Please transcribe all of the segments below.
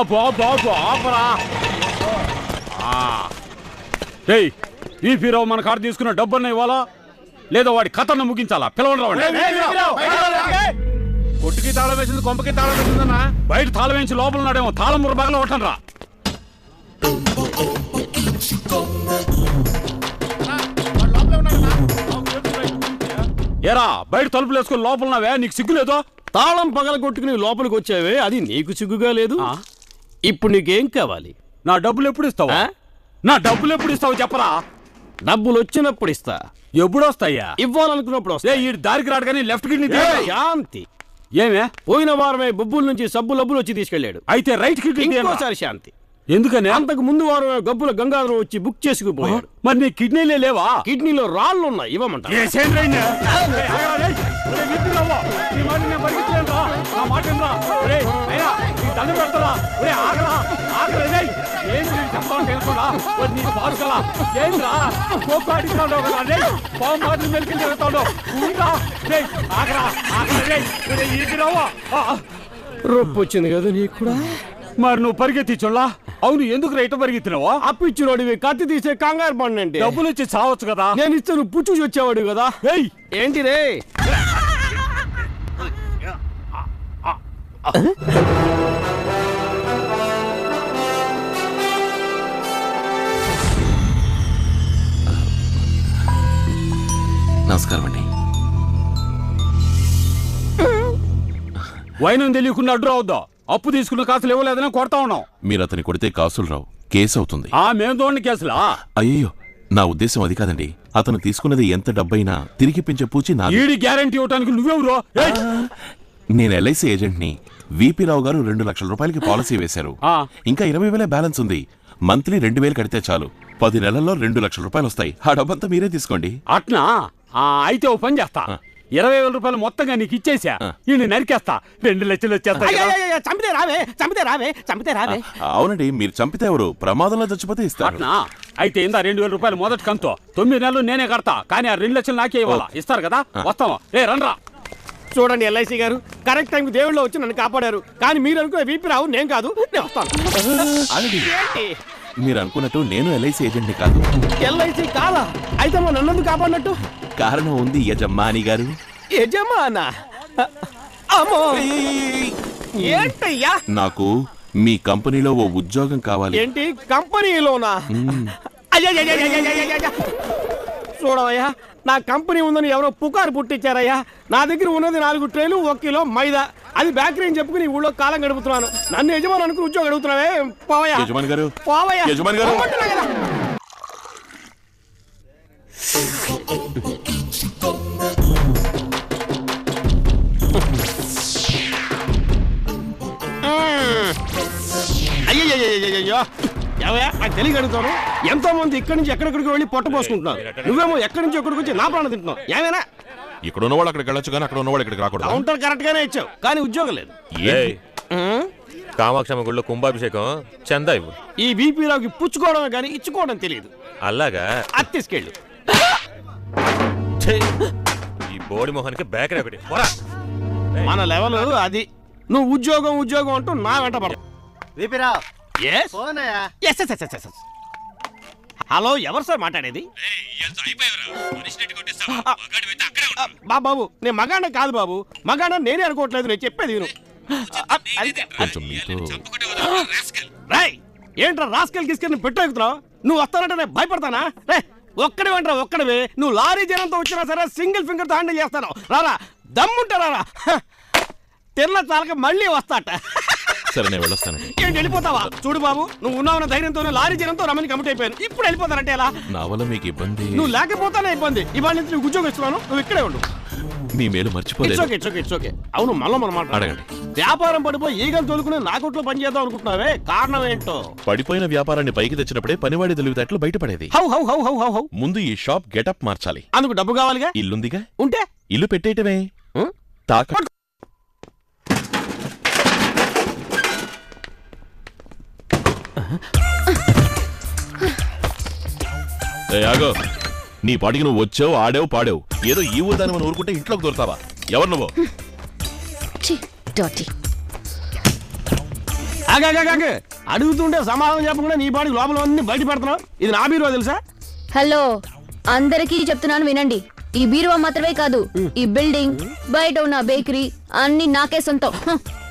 ఆపు ఆపు ఆపు ఆపరా. ఆ. ఏయ్ వీపీరావు మన కారు తీసుకున్న డబ్బున్న ఇవ్వాలా? లేదా వాడి కథను ముగించాలా? పిలవండి రావండి. కొట్టుకి తాళం వేసింది కొంపకి తాళం వేసిందన్నా? బయట తాళం వేసి లోపల ఉన్నాడేమో తాళం ముర బగల కొట్టండి రా ఏరా బయట తలుపులు వేసుకొని లోపల ఉన్నావే? నీకు సిగ్గులేదో తాళం పగల కొట్టుకుని లోపలికి వచ్చావే? అది నీకు సిగ్గుగా లేదు? ఇప్పుడు నీకేం కావాలి? నా డబ్బులు ఎప్పుడు ఇస్తావు? నా డబ్బులు ఎప్పుడు ఇస్తావు చెప్పరా? డబ్బులు వచ్చినప్పుడు ఇస్తా. ఎప్పుడు వస్తాయా ఇవ్వాలనుకున్నప్పుడు వస్తా. ఈ దారికి రాడు కానీ లెఫ్ట్ కిడ్నీ శాంతి. ఏమే? పోయిన వారమే బొబ్బుల నుంచి సబ్బు లబ్బులు వచ్చి తీసుకెళ్ళాడు. అయితే రైట్ కిడ్నీ. ఇంకోసారి శాంతి. ఎందుకని? అంతకు ముందు వారమే గబ్బుల గంగాధరం వచ్చి బుక్ చేసుకుపోయాడు. మరి నీ కిడ్నీలే లేవా? కిడ్నీలో రాళ్ళు ఉన్నాయి ఇవ్వమంట దండం పెడతారా? ఒరేయ్, ఆగరా, ఆగరా, రేయ్. ఏంది నీకు చెప్తాను తెలుసుకురా? ఒరేయ్, నీకు పారుకలా. ఏందిరా? కోపు ఆడిస్తున్నావు కదా. పాము మాటలు మెలికలు తిరుగుతావు. ఊరురా. రేయ్, ఆగరా. ఒరేయ్, వీపీ రావు. ఆ, రొప్పు వచ్చింది కదా నీకు కూడా మరి నువ్వు పరిగెత్తి చూడలా అవును ఎందుకు రైట్ పరిగెత్తినావా అప్పిచ్చినోడివి కత్తి తీసే కంగారు పండి అంటే డబ్బులు ఇచ్చి చావచ్చు కదా నేను నువ్వు పుచ్చు వచ్చేవాడు కదా ఏంటి రే నమస్కారం అండి. వైనం తెలియకుండా అడ్డు రావద్దా? అప్పు తీసుకున్న కాసులు ఇవ్వలేదని కొడతా ఉన్నాం మీరు అతని కొడితే కాసులు రావు. కేసు అవుతుంది. ఆ మేము కేసులా? అయ్యో నా ఉద్దేశం అది కాదండి. అతను తీసుకున్నది ఎంత డబ్బైనా తిరిగిపించే పూచి నా ఈడి గ్యారంటీ ఇవ్వడానికి నువ్వెవరు? ఏయ్! నేను ఎల్ఐసి ఏజెంట్ని. విపి రావు గారు రెండు లక్షల రూపాయలకి పాలసీ వేశారు. ఆ. ఇంకా ఇరవై వేలే బ్యాలెన్స్ ఉంది. మంత్లీ రెండు వేలు కడితే చాలు. పది నెలల్లో రెండు లక్షల రూపాయలు వస్తాయి ఆ డబ్బంతా మీరే తీసుకోండి. అట్నా? అయితే ఓ పని చేస్తా. ఇరవై వేల రూపాయలు మొత్తంగా నీకు ఇచ్చేసా. ఈ నరికేస్తా. రెండు లక్షలు వచ్చేస్తా చంపితే రావే చంపితే రావే చంపితే రావే అవునండి మీరు చంపితే ఎవరు ప్రమాదంలో చచ్చిపోతే ఇస్తారు అయితే ఇందా రెండు వేల రూపాయలు మొదటి కంతో తొమ్మిది నెలలు నేనే కడతా కానీ ఆ రెండు లక్షలు నాకే ఇవ్వాలా ఇస్తారు కదా. వస్తావా ఏ రండ్రా చూడండి ఎల్ఐసి గారు కరెక్ట్ టైంకి దేవుళ్ళు వచ్చి నన్ను కాపాడారు కానీ మీరు అనుకునే వీపీ రావు నేను కాదు నేను వస్తాను మీరు అనుకున్నట్టు నేను ఎల్ఐసి ఏజెంట్ని కాదు ఎల్ఐసి కాదా అయితే మా నన్ను కాపాడినట్టు కారణం ఉంది యజమాని గారు. యజమానా? అమ్మో! ఏంటయ్యా? నాకు మీ కంపెనీలో ఓ ఉద్యోగం కావాలి. ఏంటి? కంపెనీలోనా. చూడవయ్యా నా కంపెనీ ఉందని ఎవరో పుకారు పుట్టించారయ్యా నా దగ్గర ఉన్నది నాలుగు ట్రేలు ఒక కిలో మైదా అది బేకరీ అని చెప్పుకుని ఊళ్ళో కాలం గడుపుతున్నాను నన్ను యజమాని అనుకుని ఉద్యోగం అడుగుతున్నావే పోవయ్యా యజమాని గారు పోవయ్యా యజమాని గారు. అయ్యయ్యయ్యయ్యయ్యో. ఏవయ్యా, నాకు తెలియక అడుగుతాను. ఎంతో మంది ఇక్కడి నుంచి ఎక్కడెక్కడికి వెళ్ళి పొట్ట పోసుకుంటున్నారు. నువ్వేమో ఎక్కడి నుంచి ఎక్కడికి వచ్చి నా ప్రాణం తింటున్నావు. ఏమైనా? ఇక్కడ ఉన్నవాళ్ళు అక్కడికి వెళ్ళొచ్చు కానీ అక్కడ ఉన్నవాళ్ళు ఇక్కడికి రాకూడదు. కౌంటర్ కరెక్ట్ గానే ఇచ్చావు కానీ ఉద్యోగం లేదు. ఏయ్, కామాక్షమ్మ గుళ్ళో కుంభాభిషేకం చందా ఇవ్వు. ఈ బీపీలోకి పుచ్చుకోవడమే కానీ ఇచ్చుకోవడం తెలియదు. అలాగా? అది తీసుకెళ్ళు! ఈ బోడి మొహానికి బేకరీ ఒకటి పోరా. మన లెవెల్ అది. నువ్వు ఉద్యోగం ఉద్యోగం అంటూ నా వెంట పడవు విపిరావు. Yes? ఫోనయా Yes, yes, yes, yes, yes. Hello ఎవరు సార్ మాట్లాడేది? బాబు నేను మగాణ కాదు బాబు. మగాణ నేనే అనుకోవట్లేదు నేను చెప్పేది రేయ్ ఏంట్రా రాస్కల్ గిస్కల్ పెట్టెక్కుతున్నావు నువ్వు వస్తానంటే నేను భయపడతానా? రే ఒక్కడే వెంట్రా ఒక్కడవే? నువ్వు లారీ జనంతో వచ్చినా సరే సింగిల్ ఫింగర్తో హ్యాండిల్ చేస్తాను. రారా దమ్ముంటా రారా. తిన్న చాలక మళ్ళీ వస్తాట. సరే నేను వెళ్ళొస్తానండి ఏంటి వెళ్ళిపోతావా? చూడు బాబు నువ్వు ఉన్నావున్న ధైర్యంతోనే లారీ జనంతో రమ్మని కమిట్ అయిపోయాను. ఇప్పుడు వెళ్ళిపోతానంటే ఎలా? నా వల్ల మీకు ఇబ్బంది. నువ్వు లేకపోతానే ఇబ్బంది. ఇవాళ నుంచి నువ్వు ఉద్యోగం ఇస్తున్నాను నువ్వు ఇక్కడే ఉండు. మీ మేలు మర్చిపోలేదు. Okay it's okay it's okay అవును మళ్ళీ మనం అడగండి. వ్యాపారం పడిపోయి ఈగలు తోలుకుని నా కొట్లో పని చేద్దాం అనుకుంటున్నావే? కారణం ఏంటో? పడిపోయిన వ్యాపారాన్ని పైకి తెచ్చినప్పుడే పనివాడి తెలివితేటలు బయటపడేది how how how how how how. ముందు ఈ షాప్ గెటప్ మార్చాలి. అందుకు డబ్బు కావాలిగా? ఇల్లుందిగా? ఉంటే? ఇల్లు పెట్టేయటమే. తాక ఆగో. నీ పాటికి నువ్వు వచ్చావు ఆడావు పాడావు. ఏదో ఈ ఊరు దాని మనం ఊరుకుంటే ఇంట్లోకి దొరుకుతావా? ఎవరు నువ్వు. అడుగుతుంటే సమాధానం చెప్పకుండా నీ బాడీ లోపల అన్ని బయట పెడుతున్నావు. ఇది నా బీరువా తెలుసా? హలో అందరికీ చెప్తున్నాను వినండి. ఈ బీరువా మాత్రమే కాదు ఈ బిల్డింగ్ బయట ఉన్న బేకరీ అన్ని నాకే సొంతం.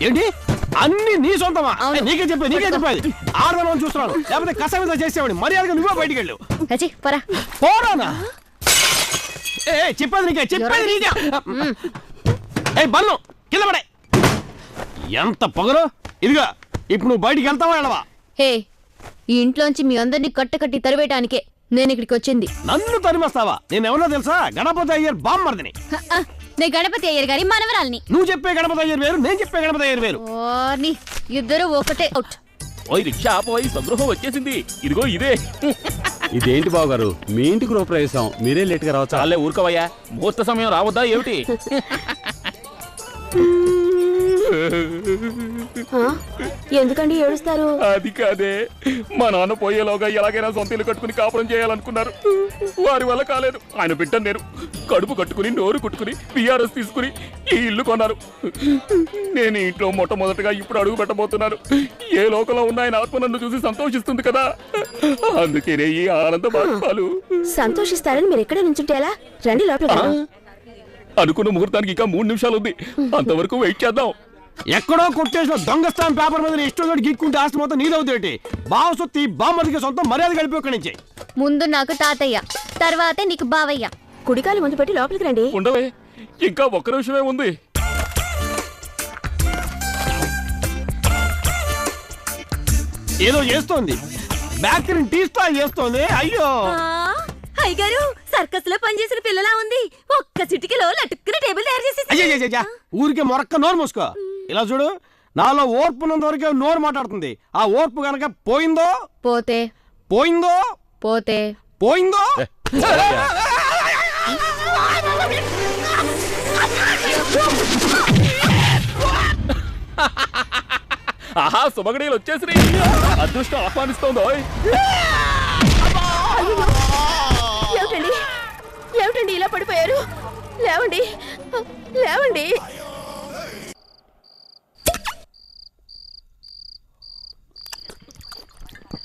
ఏంటి? అన్ని నీ సొంతమా? నీకే చెప్పే నీకే చెప్పేది. ఆడదాని చూస్తున్నాను. లేకపోతే కసమిత చేసేవాడి మర్యాదగా నువ్వే బయటికి వెళ్ళు. పరా. పోరానా? ఏ చెప్పేది నీకే చెప్పేది నీకే. ఏ బన్ను కింద పడే. ఎంత పొగరు? ఇదిగా ఇప్పుడు నువ్వు బయటికి వెళ్తావా వెళ్ళవా? హే ఈ ఇంట్లోంచి మీ అందరినీ కట్టకట్టి తరివేయటానికే నేను ఇక్కడికి వచ్చింది. నన్ను తరిమేస్తావా? నేను ఎవరో తెలుసా? గణపతి అయ్యర్ బామ్మర్దిని. నేను గణపతి అయ్యర్ గారి మనవరాల్ని. నువ్వు చెప్పే గణపతి అయ్యర్ వేరు నేను చెప్పే గణపతి అయ్యర్ వేరు. ఓర్ని ఇద్దరు ఒకటే అవుట్. ఓయ్ రిక్షా పోయి సంగృహం వచ్చేసింది. ఇదిగో ఇదే. ఇదేంటి బాబు గారు మీ ఇంటి గృహప్రవేశం మీరే లేట్గా రావచ్చా? చాలే ఊరుకోవయ్యా. ముహూర్త సమయం రావద్దా ఏమిటి? ఎందుకండి ఏడుస్తారు? అది కాదే. మా నాన్న పోయేలోగా ఎలాగైనా సొంత ఇల్లు కట్టుకుని కాపురం చేయాలనుకున్నారు. వారి వల్ల కాలేదు. ఆయన బిడ్డను నేను కడుపు కట్టుకుని నోరు కుట్టుకుని పిఆర్ఎస్ తీసుకుని ఈ ఇల్లు కొన్నారు. నేను ఇంట్లో మొట్టమొదటిగా ఇప్పుడు అడుగు పెట్టబోతున్నాను. ఏ లోకంలో ఉన్న ఆయన ఆత్మ నన్ను చూసి సంతోషిస్తుంది కదా? అందుకేనే ఈ ఆనంద బాష్పాలు. సంతోషిస్తారని మీరు ఎక్కడ నుంచుంటే ఎలా? రండి లోపల అనుకున్న ముహూర్తానికి ఇంకా మూడు నిమిషాలు ఉంది. అంతవరకు వెయిట్ చేద్దాం. ఎక్కడో కొట్టేసిన దొంగ స్టాంప్ పేపర్ మీద ఇష్టం తోటి గీక్కుంటే ఆస్తి మొత్తం నీదవుతేటి బావ సొత్తి బామ్మదికి సొంతం మర్యాద కలిపి ఇక్కడి నుంచి. ముందు నాకు తాతయ్య తర్వాతే నీకు బావయ్య. కుడికాలు ముందు పెట్టి లోపలికి రండి. ఉండవే ఇంకా ఒక్క నిమిషమే ఉంది. ఏదో చేస్తోంది. బ్యాకరీని టీ స్టాల్ చేస్తోంది. అయ్యో. అయ్యగారు సర్కస్లో పనిచేసిన పిల్లలా ఉంది. ఒక్క చిటికలో లటుక్కున టేబుల్ తయారు చేసి ఊరికే మొరక్క నోరు మూసుకో. ఇలా చూడు. నాలో ఓర్పు ఉన్నంత వరకే నోరు మాట్లాడుతుంది. ఆ ఓర్పు గనక పోయిందో? పోతే. పోయిందో? పోతే. పోయిందో? ఆహా సుమగడీలు వచ్చేసి అదృష్టం ఆహ్వానిస్తోందో ఏమిటండి? ఏమిటండి ఇలా పడిపోయారు? లేవండి. లేవండి.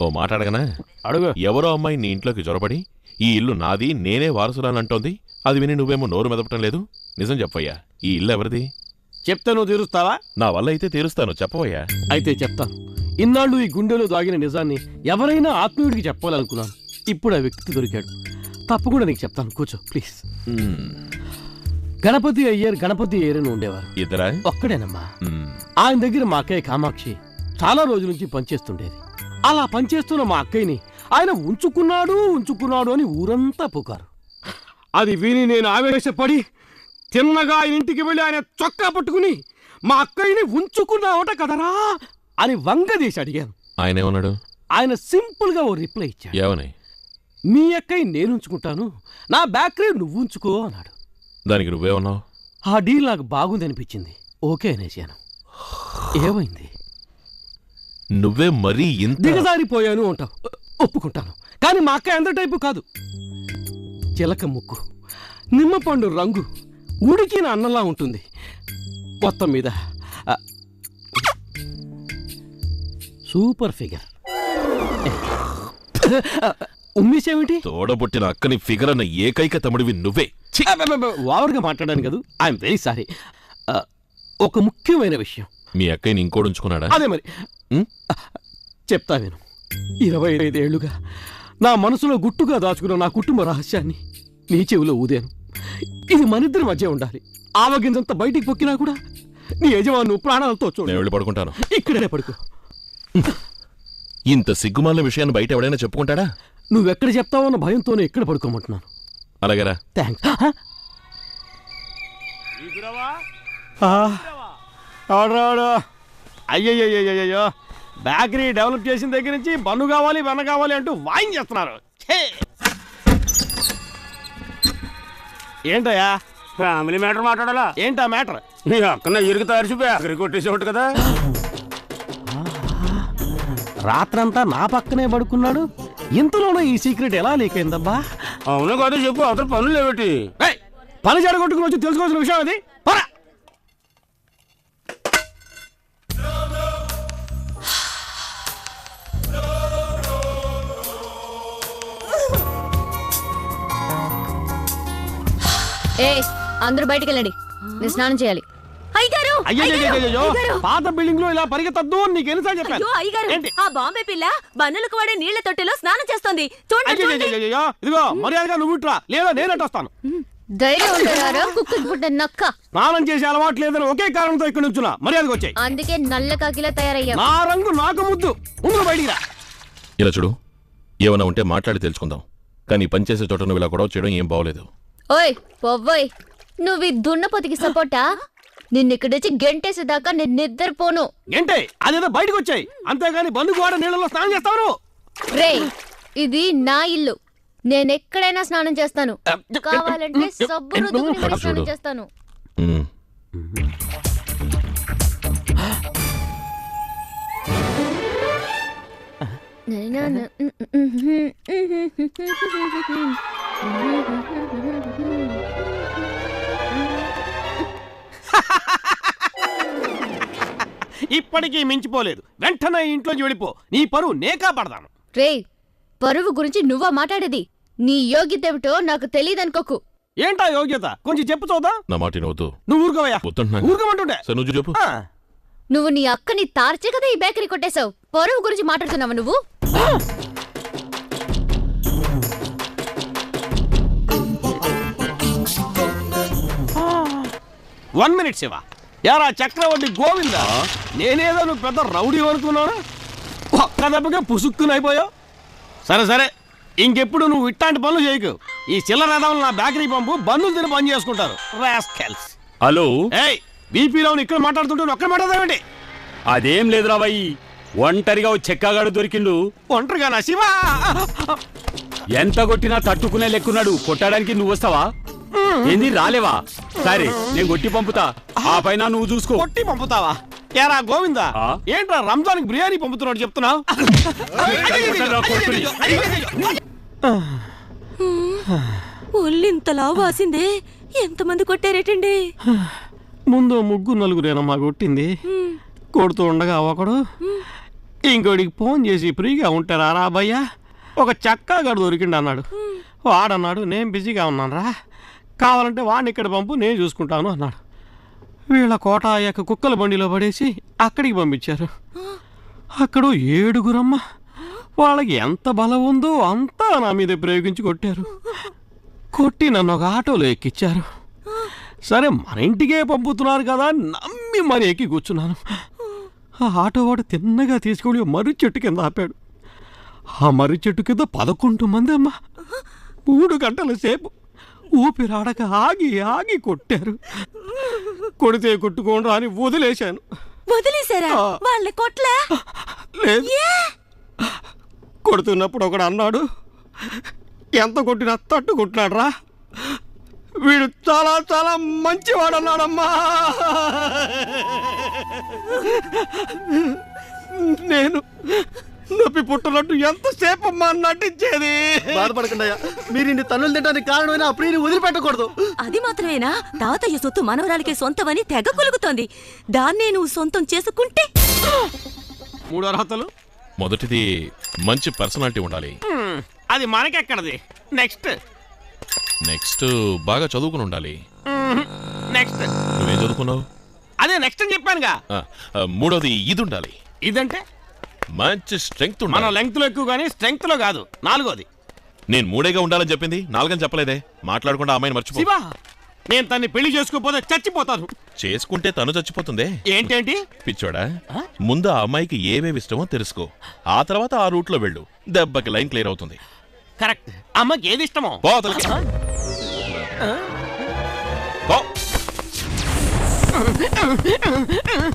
ఓ మాట అడగనా? అడుగు. ఎవరో అమ్మాయి నీ ఇంట్లోకి జొరబడి ఈ ఇల్లు నాది నేనే వారసురాని అంటోంది అది విని నువ్వేమో నోరు మెదపటం లేదు. నిజం చెప్పయ్యా ఈ ఇల్లు ఎవరిది? చెప్తే నువ్వు తీరుస్తావా? నా వల్ల అయితే తీరుస్తాను. చెప్పవయ్యా. అయితే చెప్తాను ఇన్నాళ్ళు ఈ గుండెలో దాగిన నిజాన్ని ఎవరైనా ఆత్మీయుడికి చెప్పాలనుకున్నాను. ఇప్పుడు ఆ వ్యక్తి దొరికాడు. తప్పకుండా నీకు చెప్తాను. కూర్చో ప్లీజ్. గణపతి అయ్యర్ గణపతి అయ్యర్ అని ఉండేవారు. ఇద్దరా? ఒక్కడేనమ్మా. మ్మ్. ఆయన దగ్గర మా అక్కయ్య కామాక్షి చాలా రోజుల నుంచి పనిచేస్తుండేది. అలా పనిచేస్తున్న మా అక్కయ్యని ఆయన ఉంచుకున్నాడు ఉంచుకున్నాడు అని ఊరంతా పుకారు. అది విని నేను ఆవేశపడి తిన్నగా ఆయన ఇంటికి వెళ్ళి ఆయన చొక్కా పట్టుకుని మా అక్కయ్యని ఉంచుకున్నావట కదరా అని వంగదీసి అడిగాను. ఆయన ఏమన్నాడు? ఆయన సింపుల్గా ఓ రిప్లై ఇచ్చాడు. ఏమని? మీ అక్కయ్య నేను ఉంచుకుంటాను నా బ్యాకరీ నువ్వు ఉంచుకో అన్నాడు. దానికి నువ్వేమన్నావు? ఆ డీల్ నాకు బాగుంది అనిపించింది ఓకే అనేసాను. ఏమైంది? నువ్వే మరీ ఇంత దిగజారిపోయాను అంటావు ఒప్పుకుంటాను. కానీ మా అక్క ఎంత టైపు కాదు. చిలక ముక్కు నిమ్మపండు రంగు ఉడికిన అన్నంలా ఉంటుంది. మొత్తం మీద ఆ, సూపర్ ఫిగర్. ఉమ్మేసేమిటి? తోడబుట్టిన అక్కని ఫిగర్ అన్న ఏకైక తమ్ముడివి నువ్వే. ఛీ! ఓవర్గా మాట్లాడాను కదా. ఐఎమ్ వెరీ సారీ ఒక ముఖ్యమైన విషయం. మీ అక్కయ్యని ఇంకోడు ఉంచుకున్నాడా అదే మరి? చెప్తా నేను ఇరవై ఐదేళ్ళుగా నా మనసులో గుట్టుగా దాచుకున్న నా కుటుంబ రహస్యాన్ని నీ చెవిలో ఊదాను. ఇది మనిద్దరి మధ్య ఉండాలి. ఆవగింజంత బయటికి పొక్కినా కూడా నీ యజమాను ప్రాణాలతో నేను చూడు వెళ్ళి పడుకుంటాను. ఇక్కడే పడుకో. ఇంత సిగ్గుమాలిన విషయాన్ని బయట ఎవడైనా చెప్పుకుంటాడా? నువ్వెక్కడ చెప్తావో అన్న భయంతోనే ఇక్కడ పడుకోమంటున్నాను. అలాగేరా. థ్యాంక్స్ ఆడరాడు అయ్యయ్యయ్యయ్యో బేకరీ డెవలప్ చేసిన దగ్గర నుంచి బన్ను కావాలి వెన్న కావాలి అంటూ వాయించేస్తున్నారు ఛే! ఏంటయ్యా? ఫ్యామిలీ మ్యాటర్ మాట్లాడాలా? ఏంటా మ్యాటర్? నీ అక్కన ఇరుగు తయారు అక్కడికి కొట్టేసేవాడు కదా. రాత్రంతా నా పక్కనే పడుకున్నాడు. ఇంతలోనే ఈ సీక్రెట్ ఎలా లీక్ అయిందబ్బా? అవును కాదు చెప్పు. అవతల పనులు లేవటి? పని జడగొట్టుకుని వచ్చి తెలుసుకోవాల్సిన విషయం అది? పరా అందరూ బయటికి వెళ్ళండి. నేను స్నానం చేయాలి. అయ్యగారు! అయ్యో! పాత బిల్డింగ్లో ఇలా పరిగెత్తద్దు నీకు ఎన్నిసార్లు అయ్యో చెప్పాను అయ్యగారు! ఏంటి? ఆ బాంబే పిల్ల బన్నులకు వాడే నీళ్ళ తొట్టెలో స్నానం చేస్తోంది. చూడండి ఇదిగో మర్యాదగా నువ్వు ఇట్రా. లేదా చేసే అలవాటు లేదని ఒకే కారణంతో ఇక్కడ నుంచున్నా. మర్యాదగా వచ్చాయి. అందుకే నల్ల కాకిలా తయారయ్యా నా రంగు నాకు ముద్దు. ముందు బయటికి రా. ఇలా చూడు ఏమైనా ఉంటే మాట్లాడి తెలుసుకుందాం. కానీ పనిచేసే చోట నువ్వు ఇలా గొడవ చేయడం ఏం బాగోలేదు. ఓయ్ పొవ్వోయ్. నువ్వు ఈ దున్నపోతికి సపోర్టా నిన్ను ఇక్కడొచ్చి గెంటేసేదాకా నేను నిద్రపోను ఏంటే అదేదో బయటకు వచ్చాయి అంతేగాని బంధు గోడ నీళ్ళలో స్నానం చేస్తావు రే ఇది నా ఇల్లు నేను ఎక్కడైనా స్నానం చేస్తాను కావాలంటే సబ్బు రుద్దుకుని మరీ స్నానం చేస్తాను. ఇప్పటికీ మించిపోలేదు. వెంటనే ఇంట్లో వెళ్ళిపో. నీ పరువు నే కాపాడతాను రే పరువు గురించి నువ్వా మాట్లాడేది? నీ యోగ్యత ఏమిటో నాకు తెలియదనుకోకు. ఏంటా యోగ్యత? కొంచెం చెప్పు చూద్దా నా మాట వినవద్దు. నువ్వు ఊరుకోవయ్యా. వద్దంటున్నాను. ఊరుకోమంటుండే. సరే నువ్వు చెప్పు. ఆ, నువ్వు నీ అక్కని తార్చే కదా ఈ బేకరీ కొట్టేశావు. పరువు గురించి మాట్లాడుతున్నావా నువ్వు? One minute Shiva. యారా చక్రవర్తి గోవింద? నేనేదో నువ్వు పెద్ద రౌడీ అనుకున్నాను ఒక్క దెబ్బకే పుసుక్కుని అయిపోయావు సరే సరే. ఇంకెప్పుడు నువ్వు ఇట్లాంటి పనులు చేయకు. ఈ చిల్లర నా బేకరీ పంపు బంధువులు తిని పని చేసుకుంటారు. రాస్కెల్స్. హలో? ఏయ్ బీపీలో ఇక్కడ మాట్లాడుతుంటే ఒక్కడ మాట్లాడదామండి అదేం లేదురా వయ్యి ఒంటరిగా ఓ చెక్కగాడు దొరికిండు. ఒంటరిగా నా శివ! ఎంత కొట్టినా తట్టుకునే లెక్కున్నాడు. కొట్టడానికి నువ్వు వస్తావా? ఏంది రాలేవా? సరే నేను కొట్టి పంపుతా. ఆ పైన నువ్వు చూసుకో. కొట్టి పంపుతావా? ఏరా గోవిందా? ఏంట్రా రంజాన్కి బిర్యానీ పంపుతున్నాడు చెప్తున్నావు. ఒళ్ళింతలా వాసిందే. ఎంతమంది కొట్టారేటండి? ముందు ముగ్గురు నలుగురేనమ్మా కొట్టింది. కొడుతూ ఉండగా ఒకడు. ఇంకోడికి ఫోన్ చేసి ఫ్రీగా ఉంటారా రా భయ్యా? ఒక చక్కాగాడు దొరికిండు అన్నాడు వాడన్నాడు నేను బిజీగా ఉన్నాను రా కావాలంటే వాడిని ఇక్కడ పంపు నేను చూసుకుంటాను అన్నాడు. వీళ్ళ కోట యొక్క కుక్కల బండిలో పడేసి అక్కడికి పంపించారు. అక్కడ ఏడుగురమ్మ వాళ్ళకి ఎంత బలం ఉందో అంతా నా మీద ప్రయోగించి కొట్టారు. కొట్టి నన్ను ఒక ఆటోలో ఎక్కిచ్చారు. సరే మన ఇంటికే పంపుతున్నారు కదా నమ్మి మరి ఎక్కి కూర్చున్నాను. ఆ ఆటో వాడు తిన్నగా తీసుకొని మర్రి చెట్టు కింద ఆపాడు. ఆ మర్రి చెట్టు కింద పదకొండు మంది అమ్మ. మూడు గంటల సేపు ఊపిరాడక ఆగి ఆగి కొట్టారు. కొడితే కొట్టుకోండి అని వదిలేశాను. వదిలేశారా? ఆ. వాళ్ళ కొట్లా? లేదు. కొడుతున్నప్పుడు ఒకడు అన్నాడు ఎంత కొట్టినా తట్టు కొట్టినాడు రా. వీడు చాలా చాలా మంచివాడు అన్నాడమ్మా నేను నొప్పి పుట్టినట్టు ఎంతసేపు అమ్మా నటించేది? బాధపడకండి మీరు ఇన్ని తన్నులు తినడానికి కారణమైన ఆ ప్రియుని వదిలిపెట్టకూడదు. అది మాత్రమేనా? తాతయ్య సొత్తు మనవరాలికి సొంతమని తెగ కొలుగుతోంది దాన్నే నువ్వు సొంతం చేసుకుంటే? మూడు అర్హతలు? మొదటిది మంచి పర్సనాలిటీ ఉండాలి. అది మనకెక్కడది? నెక్స్ట్. నెక్స్ట్ బాగా చదువుకుని ఉండాలి. నెక్స్ట్. నువ్వేం చదువుకున్నావు? అదే నెక్స్ట్ అని చెప్పానుగా. ఆ, మూడోది ఇది ఉండాలి. ఇదంటే? మంచి స్ట్రెంగ్త్ మన లెంగ్త్లో ఎక్కువ కానీ స్ట్రెంగ్త్లో కాదు. నాలుగోది. నేను మూడేగా ఉండాలని చెప్పింది నాలుగని చెప్పలేదే. మాట్లాడకుండా ఆ అమ్మాయిని మర్చిపో. శివా నేను తన్ని పెళ్ళి చేసుకోకపోతే చచ్చిపోతాను. చేసుకుంటే తను చచ్చిపోతుందే. ఏంటేంటి? పిచ్చోడా ముందు ఆ అమ్మాయికి ఏమేమి ఇష్టమో తెలుసుకో. ఆ తర్వాత ఆ రూట్లో వెళ్ళు. దెబ్బకి లైన్ క్లియర్ అవుతుంది. కరెక్ట్. అమ్మకి ఏది ఇష్టమో? పో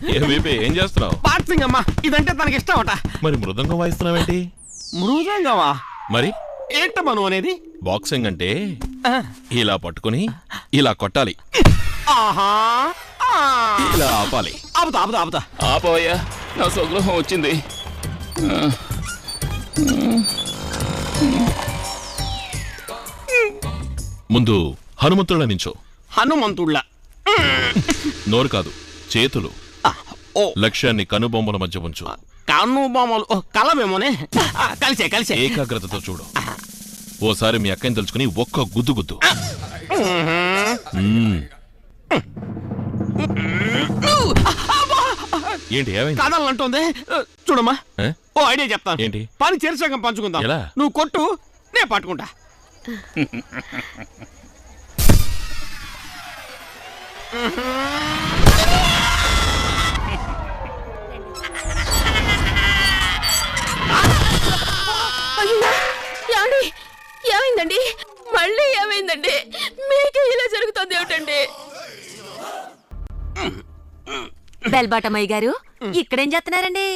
ఏ చేస్తున్నావు? బాక్సింగ్ అమ్మా ఇదంటే తనకి ఇష్టం అట. మరి మృదంగం వాయిస్తున్నావేంటి? మృదంగమా? మరి? ఏంటమ్మా నువ్వు అనేది? బాక్సింగ్ అంటే ఇలా పట్టుకుని ఇలా కొట్టాలి. ఆహా. ఇలా ఆపాలి. ఆపుతా ఆపుతా ఆపుతా. ఆపోయా నా స్వగృహం వచ్చింది. ముందు హనుమంతుళ్ళ నించో. హనుమంతుళ్ళ. నోరు కాదు చేతులు. లక్ష్యాన్ని కనుబొమ్మల మధ్య ఉంచు. కన్ను బొమ్మలు ఓ, కలవేమోనే? ఆ, కలిసే కలిసే. ఏకాగ్రతతో చూడు. ఓసారి మీ అక్కని తలుచుకుని ఒక్క గుద్దు గుద్దు. ఏంటి కాదాలంటోంది. చూడమ్మా? ఓ ఐడియా చెప్తాను. ఏంటి? పని చెరసగం పంచుకుందాం? నువ్వు కొట్టు నేను పట్టుకుంటా. ఏమైందండి మళ్ళీ ఏమైందండి మీకే ఇలా జరుగుతుంది ఏమిటండి? బెల్బాటమయ్య గారు ఇక్కడేం చేస్తున్నారండి?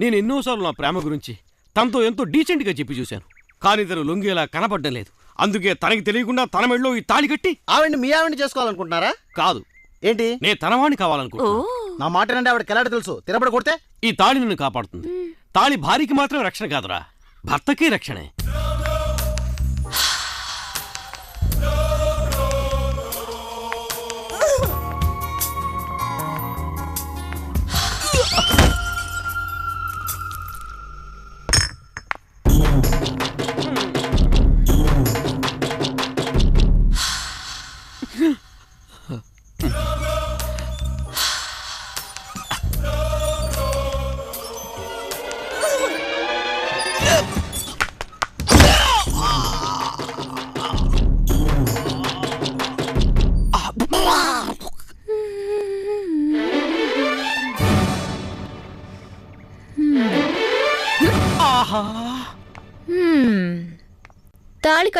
నేను ఎన్నోసార్లు నా ప్రేమ గురించి తనతో ఎంతో డీసెంట్గా చెప్పి చూశాను. కానీ తను లొంగేలా కనపడ్డం లేదు. అందుకే తనకి తెలియకుండా తన మెడలో ఈ తాళి కట్టి ఆవిడ్ని మీ ఆవిడ్ని చేసుకోవాలనుకుంటున్నారా కాదు ఏంటి నే తనవాణ్ణి ఓ కావాలనుకుంటున్నా నా మాట అంటే ఆవిడ కెలాడ తెలుసు తిరబడి కొడితే ఈ తాళి నిన్ను కాపాడుతుంది తాళి భార్యకి మాత్రం రక్షణ కాదురా భర్తకి రక్షణే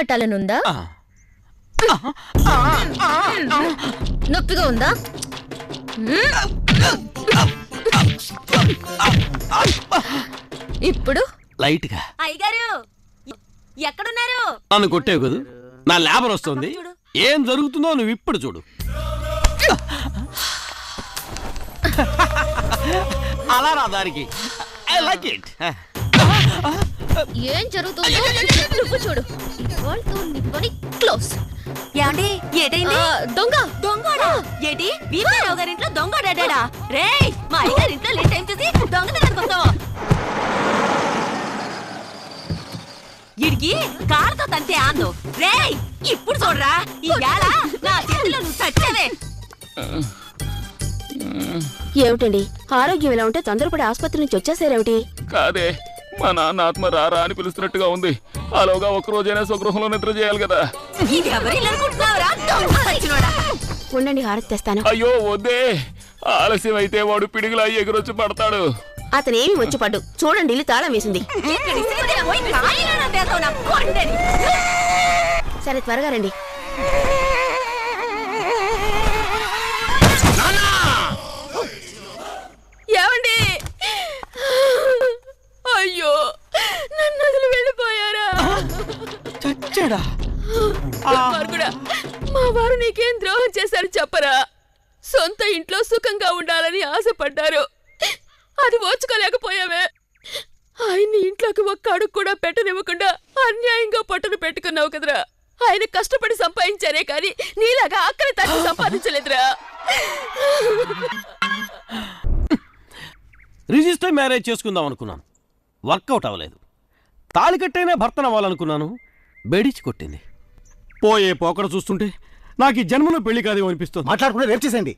కట్టాలనుందా? నొప్పిగా ఉందా? ఇప్పుడు? లైట్గా అయ్యగారు ఎక్కడున్నారు? నన్ను కొట్టేవు కదా. నా లేబర్ వస్తుంది. చూడు. ఏం జరుగుతుందో నువ్వు ఇప్పుడు చూడు. అలా రా దానికి ఐ లైక్ ఇట్ ఏం జరుగుతుందో నువ్వు చూడు. ఇవాల్తో నీ పని క్లోజ్. ఏమండి ఏటైంది? దొంగ. దొంగడా? ఏటి? వీరరావు గారింట్లో దొంగ డాడా రే మా అయ్యగారి ఇంట్లో లేట్ టైం చూసి దొంగతనానికి వస్తావా? ఇడికి కాళ్ళతో తంతే ఆందు. రే ఇప్పుడు చూడరా. ఈ వేళ నా చేతిలో నువ్వు చచ్చావే ఏమిటండి? ఆరోగ్యం ఎలా ఉంటే తొందరపడి ఆసుపత్రి నుంచి వచ్చేసారేమిటి? కాదే. మా నాన్న ఆత్మ రారా అని పిలుస్తున్నట్టుగా ఉంది. అలాగా ఒక రోజైనా స్వగృహంలో నిద్ర చేయాలి కదా. ఉండండి హారతి తెస్తాను. అయ్యో వద్దే. ఆలస్యం అయితే వాడు పిడుగులా ఎగురొచ్చి పడతాడు. అతనేమి వచ్చి పడ్డు చూడండి ఇల్లు తాళం వేసింది. సరే త్వరగా రండి ఏమండి అయ్యో వదిలి వెళ్ళిపోయారా? చచ్చాడా? మా వారు నీకేం ద్రోహం చేశారు చెప్పరా? సొంత ఇంట్లో సుఖంగా ఉండాలని ఆశపడ్డారు. అది ఓర్చుకోలేకపోయావే. ఆయన్ని ఇంట్లోకి ఒక్క అడుగు కూడా పెట్టనివ్వకుండా అన్యాయంగా పట్టును పెట్టుకున్నావు కదరా. ఆయన కష్టపడి సంపాదించారే కానీ నీలాగా ఆకలి తట్టి సంపాదించలేదురా. రిజిస్టర్ మ్యారేజ్ చేసుకుందాం అనుకున్నాను. వర్కౌట్ అవ్వలేదు. తాళి కట్టైనా భర్తను అవ్వాలనుకున్నాను. బెడిచి కొట్టింది. పోయే పోకడ చూస్తుంటే నాకు ఈ జన్మలో పెళ్ళి కాదు అనిపిస్తుంది. మాట్లాడుకుంటే రేపు చేసేయండి.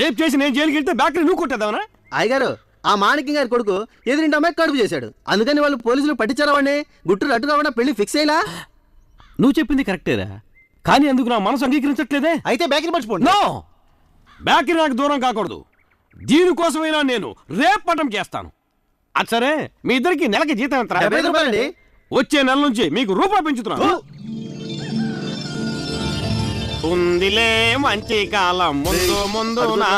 రేపు చేసి నేను జైలుకి వెళ్తే బ్యాక్ నువ్వు కొట్టేద్దామనా అయ్యగారు ఆ మాణిక్యం గారి కొడుకు ఎదురింటి అమ్మాయి కడుపు చేశాడు. అందుకని వాళ్ళు పోలీసులు పట్టించారా వాడిని? గుట్టు రట్టు కాకుండా పెళ్ళి ఫిక్స్ అయ్యేలా? నువ్వు చెప్పింది కరెక్టేరా కానీ అందుకు నా మనసు అంగీకరించట్లేదే. అయితే బ్యాకిని మర్చిపోండి నో! నాకు దూరం కాకూడదు. దీనికోసమైనా నేను రేపటం చేస్తాను అది సరే. మీ ఇద్దరికి నెలకి జీతం ఎంత డెబ్బై ఐదు రూపాయలండి. వచ్చే నెల నుంచి మీకు రూపాయి పెంచుతున్నాను. ఉందిలే మంచి కాలం. ముందు ముందునా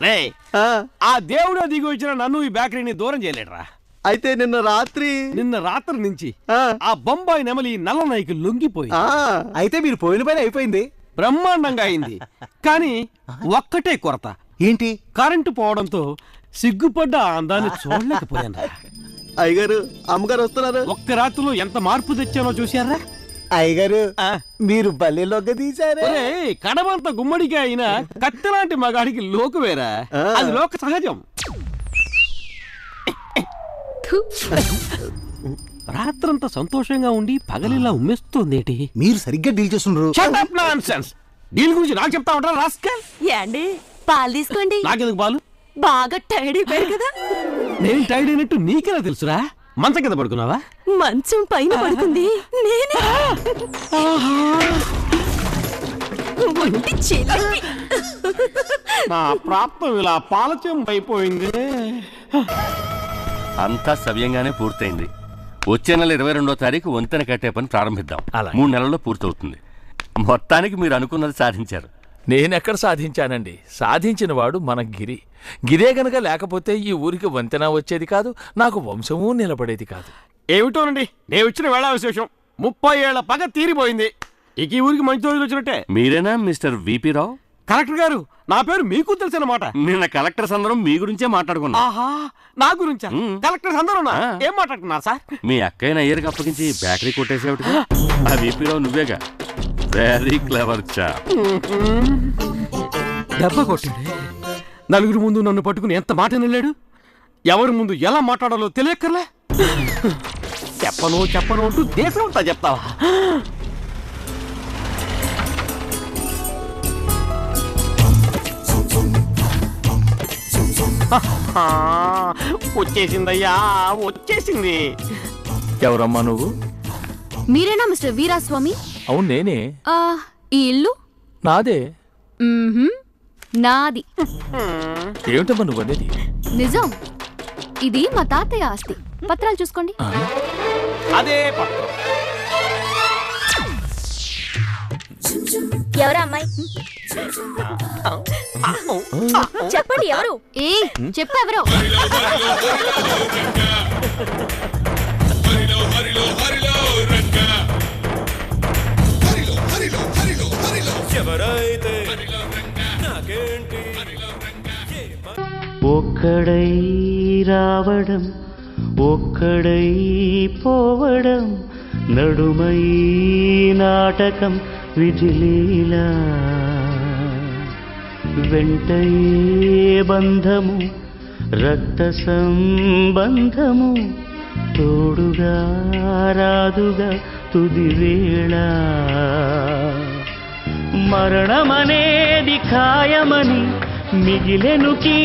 రే ఆ, ఆ దేవుడే దిగి వచ్చిన నన్ను ఈ బేకరీని దూరం చేయలేడురా. అయితే నిన్న రాత్రి నిన్న రాత్రి నుంచి ఆ, ఆ బొంబాయి నెమలి నల్ల నాయికి లొంగిపోయి ఆ, అయితే మీరు పోయిన పని అయిపోయింది. బ్రహ్మాండంగా అయింది. కానీ ఒక్కటే కొరత. ఏంటి? కరెంటు పోవడంతో సిగ్గుపడ్డ అందాన్ని చూడలేకపోయాను అయ్యగారు అమ్మగారు వస్తున్నారు. ఒక్క రాత్రిలో ఎంత మార్పు తెచ్చానో చూశారా? అయ్యగారు మీరు బల్లెలోకి తీశారే. ఒరేయ్, కడమంత గుమ్మడికి అయినా కత్తెలాంటి మగాడికి లోకువేరా. అది లోక సహజం. రాత్రంతా సంతోషంగా ఉండి పగలిలా ఉమ్మేస్తోందేటి? మీరు సరిగ్గా డీల్ చేస్తున్నారు నాన్సెన్స్ డీల్ గురించి నాకు చెప్తా ఉంటారా రాస్కల్ ఏండి పాలు తీసుకోండి. నాకెందుకు పాలు? బాగా టైర్డ్ అయిపోయారు కదా. నేను టైర్డ్ అయినట్టు నీకెలా తెలుసురా? మంచం కింద పడుకున్నావా? మంచం పైన పడుకుంది. నేనే. ఒంటి చెల్లి నా ప్రాప్తం ఇలా పాలచెం అయిపోయింది. అంతా సవ్యంగానే పూర్తయింది. వచ్చే నెల ఇరవై రెండో తారీఖు వంతెన కట్టే పని ప్రారంభిద్దాం. అలాగే. మూడు నెలల్లో పూర్తవుతుంది. మొత్తానికి మీరు అనుకున్నది సాధించారు. నేనెక్కడ సాధించానండి? సాధించిన వాడు మన గిరి. గిరే గనక లేకపోతే ఈ ఊరికి వంతెన వచ్చేది కాదు నాకు వంశమూ నిలబడేది కాదు. ఏమిటోనండి? నేను వచ్చిన వేళ విశేషం. ముప్పై ఏళ్ళ పగ తీరిపోయింది. ఇక ఈ ఊరికి మంచి రోజులు వచ్చినట్టే. మీరేనా మిస్టర్ విపి రావు? కలెక్టర్ గారు నా పేరు మీకు తెలిసిన నిన్న కలెక్టర్స్ అందరం మీ గురించే మాట్లాడుకున్నాం. ఆహా నా గురించా? ఉన్నా? ఆ. ఏం మాట్లాడుతున్నారు సార్? మీ అక్కయ్య అయ్యరికి అప్పగించి బేకరీ కొట్టేసేవిటిగా ఆ విపి రావు నువ్వేగా? వెరీ క్లవర్ చా దెబ్బ కొట్టాడే నలుగురు ముందు నన్ను పట్టుకుని ఎంత మాట నిల్లాడు ఎవరి ముందు ఎలా మాట్లాడాలో తెలియక్కర్లే. చెప్పను చెప్పను అంటూ దేశం అంతా చెప్తావా? ఆ, వచ్చేసిందయ్యా వచ్చేసింది. ఎవరమ్మా నువ్వు? మీరేనా మిస్టర్ వీరాస్వామి? అవును నేనే. ఆ, ఈ ఇల్లు? నాదే. మ్మ్హ్మ్. నాది. ఏమిటమ్మా నువ్వు అనేది? నిజం. ఇది మా తాతయ్య ఆస్తి. పత్రాలు చూసుకోండి. అదే ఎవరా అమ్మాయి? చెప్పండి ఎవరు? ఏ చెప్పెవరో ఒక్కడై రావడం ఒక్కడై పోవడం నడుమై నాటకం విజిలీలా వెంటయే బంధము రక్త సంబంధము తోడుగా రాదుగా తుదివేళ. మరణమనేది ఖాయమని మిగిలెను